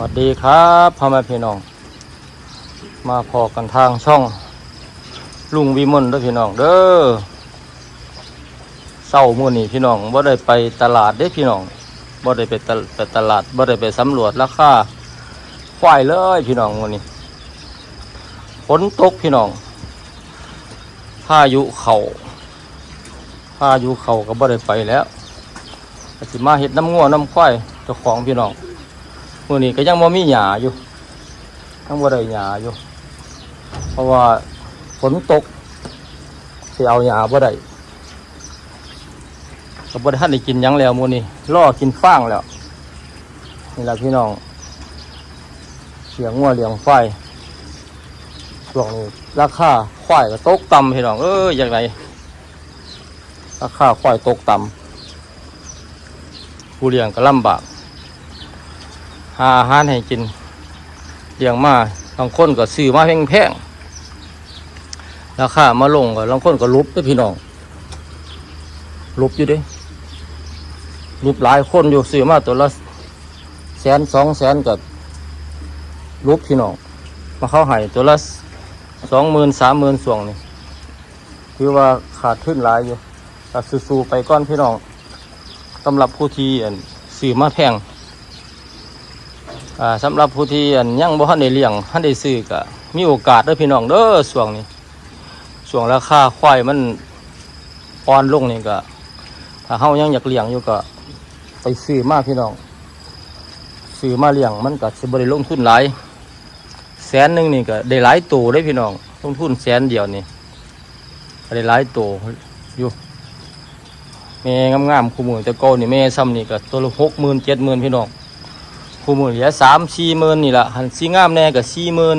สวัสดีครับพ่อแม่พี่น้อง มาพอกันทางช่อง ลุงวิมลด้วยพี่น้องเด้อเศร้ามื้อนี้พี่น้องบ่ได้ไปตลาดเด้พี่น้องบ่ได้ไปตไปตลาดบ่ได้ไปสำรวจราคาควายเลยพี่น้องมื้อนี้ฝนตกพี่น้องพายุเข้าพายุเข้าก็บ่ได้ไปแล้วก็สิมาเฮ็ดน้ำงัวน้ำควายเจ้าของพี่น้อง มื่อนี้ก็ยังบ่มีหญ้าอยู่ยังบ่ได้หญ้าอยู่ เพราะว่าฝนตกสิเอาหญ้าบ่ได้ก็บ่ได้ทันได้กินหยังแล้วมื้อนี้รอกินฟางแล้วนี่ล่ะพี่น้องเลี้ยงงัวเลี้ยงควายช่วงนี้ราคาควายก็ตกต่ำพี่น้องเอ้ยอย่างไรราคาควายตกต่ำผู้เลี้ยงก็ลำบาก หาอาหารให้กินเลี้ยงมาบางคนก็ซื้อมาแพงแพงๆราคามาลงก็บางคนก็ลุบด้วยพี่น้องลุบอยู่ด้ลุบหลายคนอยู่ซื้อมาตัวละแสนสองแสนกับลุบพี่น้องมาเข้าให้ตัวละสองหมื่นสามหมื่นส่วงนี่คือว่าขาดทุนหลายอยู่แต่สู้ๆไปก้อนพี่น้องสำหรับผู้ที่อั่นซื้อมาแพง สำหรับผู้ที่ยังบ่ทันได้เลี้ยงทันได้ซื้อก็มีโอกาสเด้อพี่น้องเด้อช่วงนี้ช่วงราคาควายมันอ่อนลงนี่ก็ถ้าเฮายังอยากเลี้ยงอยู่ก็ ไปซื้อมาพี่น้องซื้อมาเลี้ยงมันก็สิบ่ได้ลงทุนหลายแสนหนึ่งนี่ก็ได้หลายตัวได้พี่น้องลงทุนแสนเดียวนี่ได้หลายตัวอยู่แม่งามๆคู่มือแต่ก่านี่แม่ซ้ำนี่ก็ตัวละ60,000 70,000พี่น้อง คู่มือเหลือสามสี่หมื่นนี่แหละหันสีงามแน่กับสี่หมื่น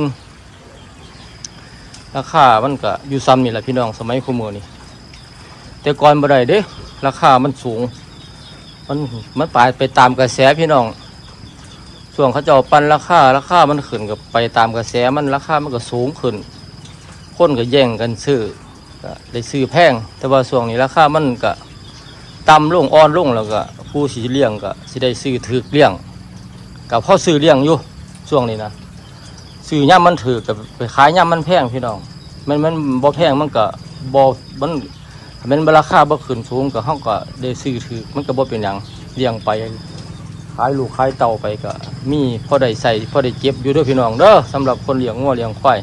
ราคามันก็อยู่ซ้ำนี่แหละพี่น้องสมัยคู่มือนี่แต่ก่อนบ่ได้เด้ ราคามันสูง มันมันไปไปตามกระแสพี่น้องช่วงเขาจะเอาปันราคาราคามันขึ้นกับไปตามกระแสมันราคามันก็สูงขึ้น คนก็แย่งกันซื้อก็ได้ซื้อแพง แต่ว่าช่วงนี้ราคามันก็ต่ำลงอ่อนลงแล้วก็ผู้สิเลี้ยงก็สิได้ซื้อถือเลี้ยง กับพ่อซื้อเลี้ยงอยู่ช่วงนี้นะซื้อย่ำมันถือกับไปขายย่ำมันแพงพี่น้องมันมันบ่แพงมันก็บ่มันมันราคาบ่ขึ้นสูงก็เฮาก็ได้ซื้อถือมันก็บ่เป็นหยังเลี้ยงไปขายลูกขายเต่าไปก็ มีพอได้ใส่พอได้เก็บอยู่ด้วยพี่น้องเด้อสำหรับคนเลี้ยงงัวเลี้ยงควาย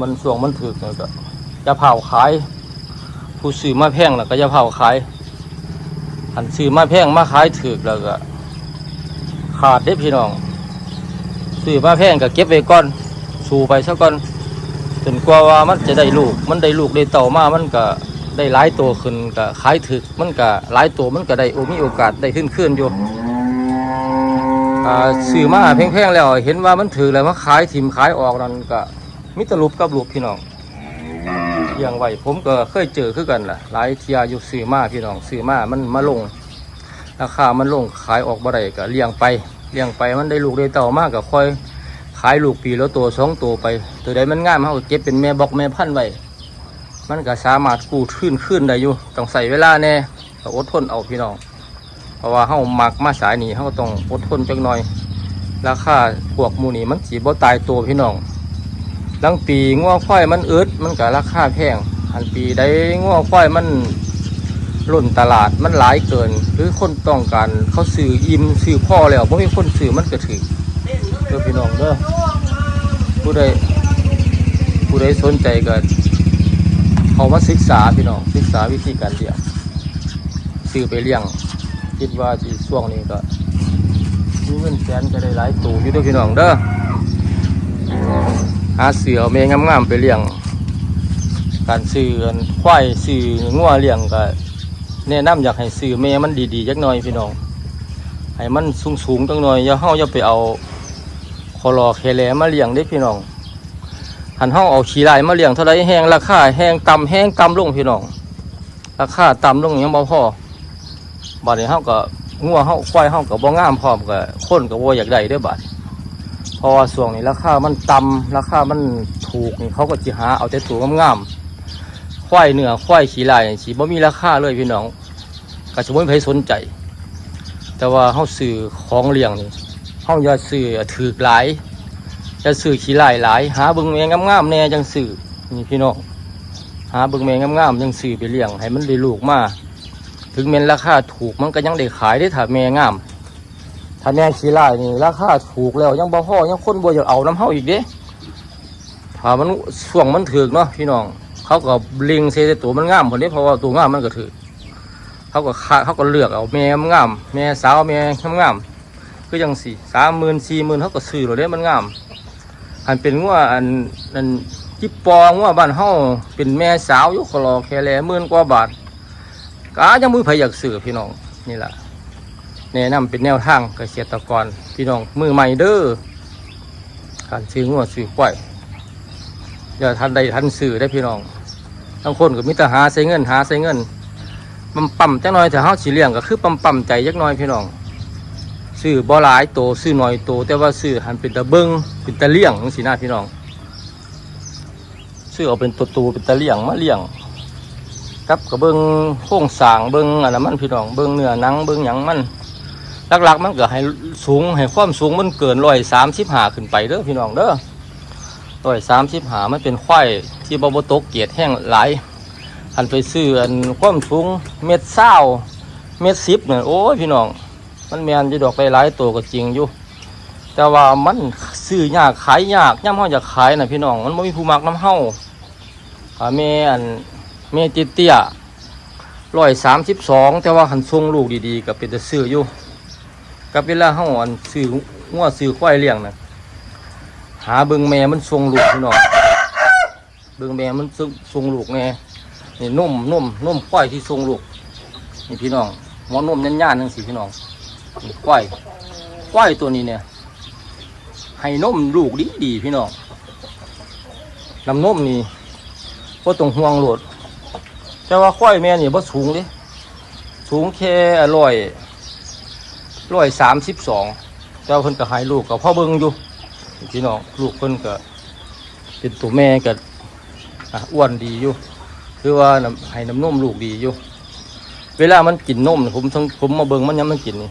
มันช่วงมันถือก็จะเผาขาย ผู้ซื้อมาแพงแล้วก็จะเผาขายอันซื้อมาแพงมาขายถือแล้วก็ ขาดเด้พี่น้องซื้อมาแพงก็เก็บไว้ก่อนสู่ไปซะก่อนจนกว่าว่ามันจะได้ลูก มันได้ลูกได้เต่ามามันก็ได้หลายตัวขึ้นก็ขายถึกมันก็หลายตัวมันก็ได้โอมีโอกาสได้ขึ้นขึ้นอยู่อ่าซื้อมาแพงๆแล้วเห็นว่ามันถือแล้วมาขายถิ่มขายออกนั่นก็มิตรลูกกับลูกพี่น้องอย่างไว้ผมก็เคยเจอคือกันล่ะหลายเทียอยู่ซื้อมาพี่น้องซื้อมามันมาลง ราคามันลงขายออกบ่ได้ก็เลี้ยงไปเลี้ยงไปมันได้ลูกได้เต่ามากก็ค่อยขายลูกปีแล้วตัวสองตัวไป ตัวใดมันง่ามเขากเก็บเป็นแม่บอกแม่พันไว้มันก็สามารถกู้ขึ้นขึ้นได้อยู่ต้องใส่เวลาแน่ก็อดทนเอาพี่น้อง เพราะว่าเขามักมาสายนี้เขาต้องอดทนจักหน่อย ราคาพวกมูนี่มันสีบ่ตายตัวพี่น้องหลังปีง้อควายมันอึดมันก็ราคาแพงอันปีได้ง้อควายมัน รุ่นตลาดมันหลายเกิน หรือคนต้องการเขาซื้ออิ่มซื้อพ่อแล้วเพราะมีคนซื้อมันก็ถือเด้อพี่น้องเด้อผู้ใดผู้ใดสนใจก็เขามาศึกษาพี่น้องศึกษาวิธีการเลี้ยงซื้อไปเลี้ยง คิดว่าที่ช่วงนี้ก็มีเงินแสนก็ได้หลายตัวอยู่ด้อพี่น้องเด้อหาเสือเม่งามๆไปเลี้ยง การซื้อควายซื้องัวเลี้ยงก็ แนะนำอยากให้ซื้อแม่มันดีๆจักหน่อยพี่น้องให้มันสูงๆจักหน่อยอย่าเฮาอย่าไปเอาคอรอแคแลมาเลี้ยงเด้พี่น้องหันเฮาเอาขี้ลายมาเลี้ยงเท่าไรแห้งราคาแห้งต่ำแห้งต่ำลงพี่น้องราคาต่ำลงยังบ่พอบัดนี้เฮาก็งัวเฮาควายเฮาก็บ่งามพร้อมก็คนก็บ่อยากได้เด้อบัดพราะว่วงนี้ราคามันต่ำราคามันถูกนี่เขาก็สิหาเอาแต่ตัวงามๆ ควายเนื้อควายขี้ลายสีบ่มีราคาเลยพี่น้องก็สมมติใครสนใจ แต่ว่าเฮาซื้อของเลี้ยงนี่เฮาอย่าซื้อถือหลายอย่าซื้อขี้ลายหลาย หาเบิ่งแม่งามๆแน่จังซื้อนี่พี่น้องหาเบิ่งแม่งามๆจังซื้อไปเลี้ยง ให้มันได้ลูกมาถึงแม้นราคาถูกมันก็ยังได้ขายได้ถ้าแม่งามถ้าแม่ขี้ลายนี่ราคาถูกแล้วยังบ่พอยังคนบ่อยากเอาน้ำเฮาอีกเด้ถ้ามันช่วงมันถึกเนาะพี่น้อง เขาก็ล็งเซตตัวมันงามคนนี้เพราะว่าตัวงามมันก็ถือเขาก็คาเขาก็เลือกเอาแม่มันงามแม่สาวแม่งามคือจังสี่สามหมื่นสี่หมื่นเขาก็ซื้อเราได้มันงามอันเป็นงัวอันอันจิบปองัวบ้านเฮาเป็นแม่สาวยุคลอแค่แลหมื่นกว่าบาทก็ยังมือไผอยากซื้อพี่น้องนี่แหละแนะนำเป็นแนวทางเกษตรกรพี่น้องมือใหม่เด้อการซื้องัวซื้อควาย อย่าทันใดทันซื้อได้พี่น้องบางคนก็มีแต่หาใส่เงินหาใส่เงินปั๊มปั๊มจักหน่อยแต่เฮาสิเลี้ยงก็คือปั๊มปั๊มใจจักหน่อยพี่น้องซื้อบ่หลายโตซื้อหน้อยโตแต่ว่าซื้อหันเป็นตะเบิงเป็นตะเลี่ยงจังซี่นะพี่น้องซื้อเอาเป็นตัวตูเป็นตะเลี่ยงมาเลี้ยงกับกับเบิงโครงสางเบิงอันนั้นมันพี่น้องเบิงเนื้อหนังเบิงหยังมันหลักๆมันก็ให้สูงให้ความสูงมันเกินร้อยสามสิบห้าขึ้นไปเด้อพี่น้องเด้อ ร้อยสามสิบห้ามันเป็นควายที่บ่บ่ตกเกียรติแห้งหลายอันไปซื้ออันความสูงเม็ดเศร้าเม็ดสิบเนี่ยโอ้ยพี่น้อง มันแมนจะดอกไปหลายตัวก็จริงอยู่ แต่ว่ามันซื้อยากขายยากย่ำเฮาอยากขายนะพี่น้อง มันไม่มีผู้มักน้ำเฮาอ่าแม่อันแม่เตี้ยเตียร้อยสามสิบสองแต่ว่าหันทรงลูกดีๆกับเป็นแต่ซื้ออยู่กับเวลาเฮาอันซื้องัวซื้อควายเลี้ยงนะ หาเบิ่งแม่มันทรงลูกพี่น้องเบิ่งแม่มันทรงลูกแน่นี่นุ่มนุ่มนุ่มควายที่ทรงลูกนี่พี่น้องหมอนุ่มย่านๆทั้งสี่พี่น้องควายควายตัวนี้เนี่ย ให้นุ่มลูกดีดีพี่น้องลำนุ่มนี่ก็ต้องห่วงโหลด แต่ว่าควายแม่นี่บ่สูงเลยสูงแค่ร้อยร้อยสามสิบสองแต่เพิ่นก็ให้ลูกกับพ่อเบิ่งอยู่ พี่น้องลูกเพิ่นก็เป็นตัวแม่ก็อะอ้วนดีอยู่คือว่าให้น้ำนมลูกดีอยู่ เวลามันกินนมนี่ผมทั้งผมมาเบิ่งมันยังมันกินนี่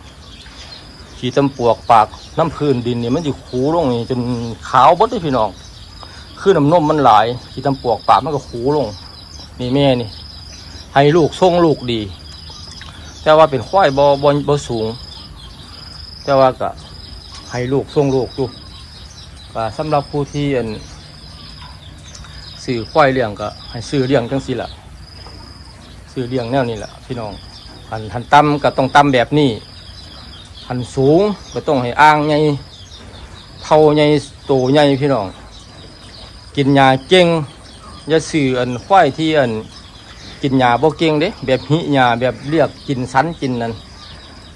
ขี่ตำปวกปากน้ำพื้นดินนี่มันอยู่ขูลงนี่จนขาวบดเลยพี่น้องคือน้ำนมมันหลายขี่ตำปวกปากมันก็ขูลงนี่แม่นี่ ให้ลูกส่งลูกดี แต่ว่าเป็นควายบอบอบสูง แต่ว่าก็ให้ลูกส่งลูกอยู่ ก็สำหรับผู้ที่อันซื้อควายเลี้ยงก็ให้ซื้อเลี้ยงจังสิละซื้อเลี้ยงแนวนี้แหละพี่น้องหันหันต่ำก็ต้องต่ำแบบนี้หันสูงก็ต้องให้อ่างใหญ่เท่าใหญ่โตใหญ่พี่น้องกินยาเก่งอย่าซื้ออันควายที่อันกินยาบ่เก่งเด้แบบหิยาแบบเรียกกินสันกินนั่น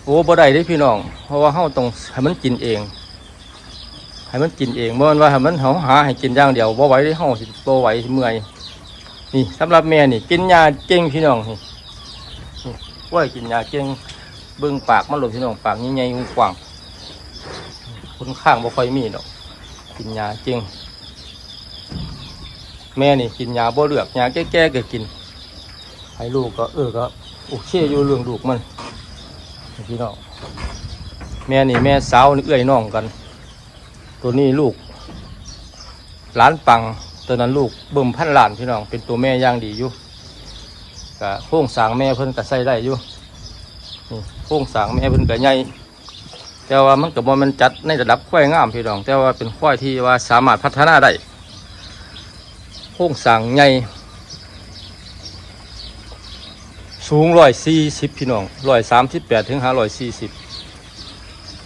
โอ้บ่ได้เด้พี่น้อง เพราะว่าเฮาต้องให้มันกินเอง ให้มันกินเองเมื่อวันว่าให้มันเฮาหาให้กินอย่างเดียวบ่ไหวเด้เฮาสิบ่ไหวสิเมื่อยนี่สำหรับแม่นี่ กินยาเก่งพี่น้องนี่นี่กล้วยกินยาเก่งเบิ่งปากมันหลบพี่น้องปากใหญ่ๆกว้างคนข้างบ่ค่อยมีดอก กินยาเก่งแม่นี่กินยาบ่เลือกยาแก้ๆก็กิน ให้ลูกก็เออก็โอเคอยู่เรื่องลูกมันพี่น้องแม่นี่แม่สาวนี่เอื้อยน้องกัน ตัวนี้ลูกหลานปังตัวนั้นลูกเบิ่มพันล้านพี่น้อง เป็นตัวแม่ย่างดีอยู่กะโค้งสางแม่เพิ่นก็ใส่ได้อยู่นี่โค้งสางแม่เพิ่นก็ใหญ่แต่ว่ามันก็บ่แมันจัดในระดับควายงามพี่น้อง แต่ว่าเป็นควายที่ว่าสามารถพัฒนาได้โค้งสางใหญ่สูงร้อยสี่สิบพี่น้องร้อยสามสิบแปดถึงห้าร้อยสี่สิบ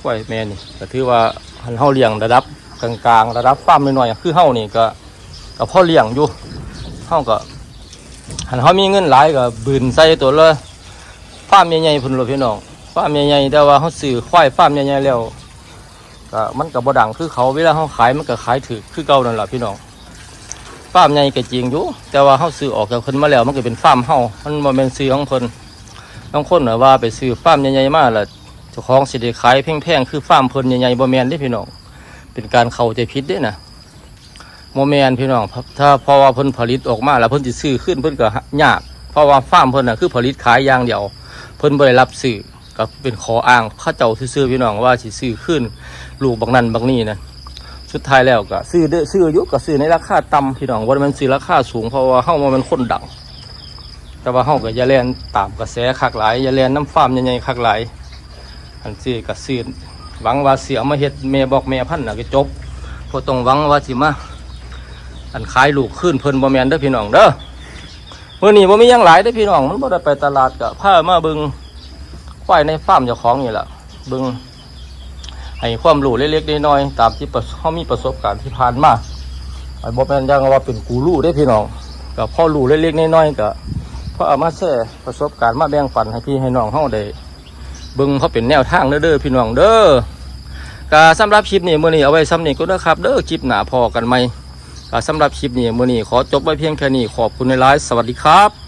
ควายแม่นี่ก็ถือว่า หันเฮาเลี้ยงระดับกลางๆระดับฟาร์มหน่อยๆคือเฮานี่ก็กับพ่อเลี้ยงอยู่เขาก็หันเขามีเงินหลายก็บืนใส่ตัวละฟาร์มใหญ่ๆพุ่นเลยพี่น้องฟาร์มใหญ่ๆแต่ว่าเขาซื้อควายฟาร์มใหญ่ๆแล้วก็มันก็บ่ดังคือเขาเวลาเขาขายมันก็ขายถือคือเก่านั่นแหละพี่น้องฟาร์มใหญ่ก็จริงอยู่แต่ว่าเขาซื้อออกจากคนมาแล้วมันก็เป็นฟาร์มเฮามันบ่แม่นซื้อของเพิ่นบางคนน่ะว่าไปซื้อฟาร์มใหญ่ๆมาแล้ว เจ้าของสิได้ขายแพงๆคือฟาร์มเพิ่นใหญ่ๆบ่แมนเด้พี่น้องเป็นการเข้าใจผิดเด้นะโมแมนพี่น้องถ้าเพราะว่าเพิ่นผลิตออกมาแล้วเพิ่นสิซื้อขึ้นเพิ่นก็ยากเพราะว่าฟาร์มเพิ่นน่ะคือผลิตขายอย่างเดียว เพิ่นบ่ได้รับซื้อก็เป็นขออ้างข้าเจ้าซื่อพี่น้องว่าสิซื้อขึ้นลูกบางนั้นบางนี้นะสุดท้ายแล้วก็ซื้อเด้อซื้อยุกก็ซื้อในราคาต่ำพี่น้องว่ามันซื้อราคาสูงเพราะว่าเฮาว่ามันคนดังแต่ว่าเฮาก็อย่าแล่นตามกระแสคักหลายอย่าแล่นน้ำฟาร์มใหญ่ๆคักหลาย อันซื้อก็ซื้อหวังว่าเสียมาเฮ็ดแม่บอกแม่พันน่ะก็จบบ่ต้องหวังว่าสิมาอันขายลูกขึ้นเพิ่นบ่แม่นเด้อพี่น้องเด้อมื้อนี้บ่มีหยังหลายเด้อพี่น้องมันบ่ได้ไปตลาดก็พามาเบิ่งควายในฟาร์มเจ้าของนี่ล่ะเบิ่งให้ความรู้เล็กๆน้อยๆตามที่เฮามีประสบการณ์ที่ผ่านมาไอ้บ่แม่นยังว่าเป็นกูรู้เด้อพี่น้องก็พอรู้เล็กๆน้อยๆก็พราะเอามาแชร์ประสบการณ์มาแบ่งปันให้พี่ให้น้องเฮาได้ เบิ่งเขาเป็นแนวทางเด้อพี่น้องเด้อกาสำหรับคลิปนี้มื้อนี้เอาไว้ซ้ำนี้ก็นะครับ เด้อคลิปหนาพอกันไหมกาสำหรับคลิปนี้มื้อนี้ขอจบไว้เพียงแค่นี้ขอบคุณในไลฟ์สวัสดีครับ